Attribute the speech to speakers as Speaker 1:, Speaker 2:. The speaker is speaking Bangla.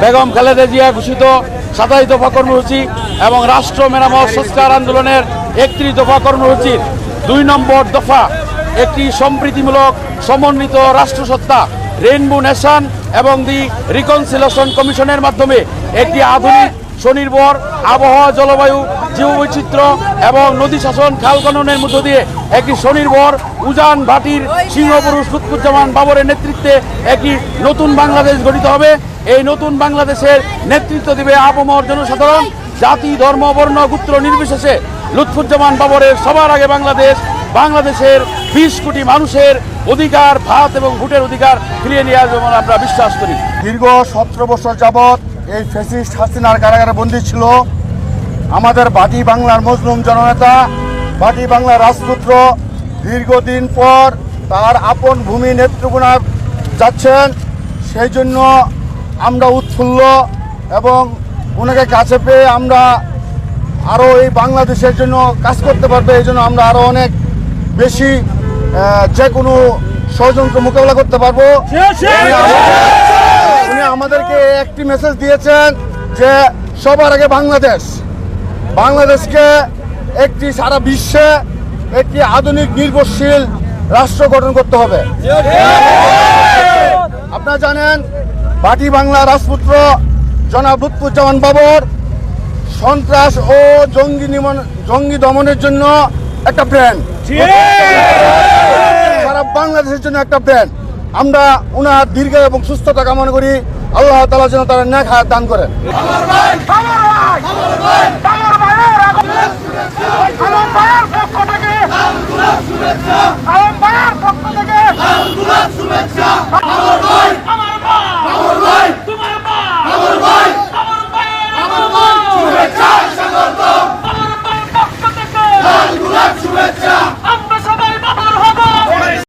Speaker 1: বেগম খালেদা জিয়া ঘোষিত সাতাশ দফা কর্মসূচি এবং রাষ্ট্র মেরামত সংস্কার আন্দোলনের একত্রিশ দফা কর্মসূচির দুই নম্বর দফা, একটি সম্প্রীতিমূলক সমন্বিত রাষ্ট্রসত্তা রেইনবো নেশন এবং দি রিকনসিলেশন কমিশনের মাধ্যমে একটি আধুনিক স্বনির্ভর আবহাওয়া, জলবায়ু, জীববৈচিত্র্য এবং নদী শাসন খাল খননের মধ্য দিয়ে একটি স্বনির্ভর উজান ভাটির সিংহপুরুষ লুৎফুজ্জামান বাবরের নেতৃত্বে একটি নতুন বাংলাদেশ গঠিত হবে। এই নতুন বাংলাদেশের নেতৃত্ব দেবে আবমর জনসাধারণ। জাতি, ধর্ম, বর্ণ, গোত্র নির্বিশেষে লুৎফুজ্জামান বাবরের সবার আগে বাংলাদেশ, বাংলাদেশের বিশ কোটি মানুষের অধিকার, ভাত এবং ভোটের অধিকার ফিরিয়ে নিয়ে আসবে আমরা বিশ্বাস করি।
Speaker 2: দীর্ঘ সতেরো বছর যাবৎ এই ফেসিস্ট হাসিনার কারাগারে বন্দী ছিল আমাদের বাটি বাংলার মজলুম জননেতা বাটি বাংলার রাজপুত্র। দীর্ঘদিন পর তার আপন ভূমি নেত্রকোনা যাচ্ছেন। সেই জন্য আমরা উৎফুল্ল এবং ওনাকে কাছে পেয়ে আমরা আরও এই বাংলাদেশের জন্য কাজ করতে পারবে। এই জন্য আমরা আরও অনেক বেশি যে কোনো ষড়যন্ত্র মোকাবেলা করতে পারব। আমাদেরকে একটি মেসেজ দিয়েছেন যে সবার আগে বাংলাদেশ। বাংলাদেশকে একটি সারা বিশ্বে একটি আধুনিক, নির্ভরশীল রাষ্ট্র গঠন করতে হবে। আপনারা জানেন, বাটি বাংলা রাজপুত্র জনাব লুৎফুজ্জামান বাবর সন্ত্রাস ও জঙ্গি নিমন জঙ্গি দমনের জন্য একটা ব্র্যান্ড সারা বাংলাদেশের জন্য একটা ব্র্যান্ড আমরা ওনার দীর্ঘ এবং সুস্থতা কামনা করি। আল্লাহ তালা যেন তারা ন্যাক দান করেন।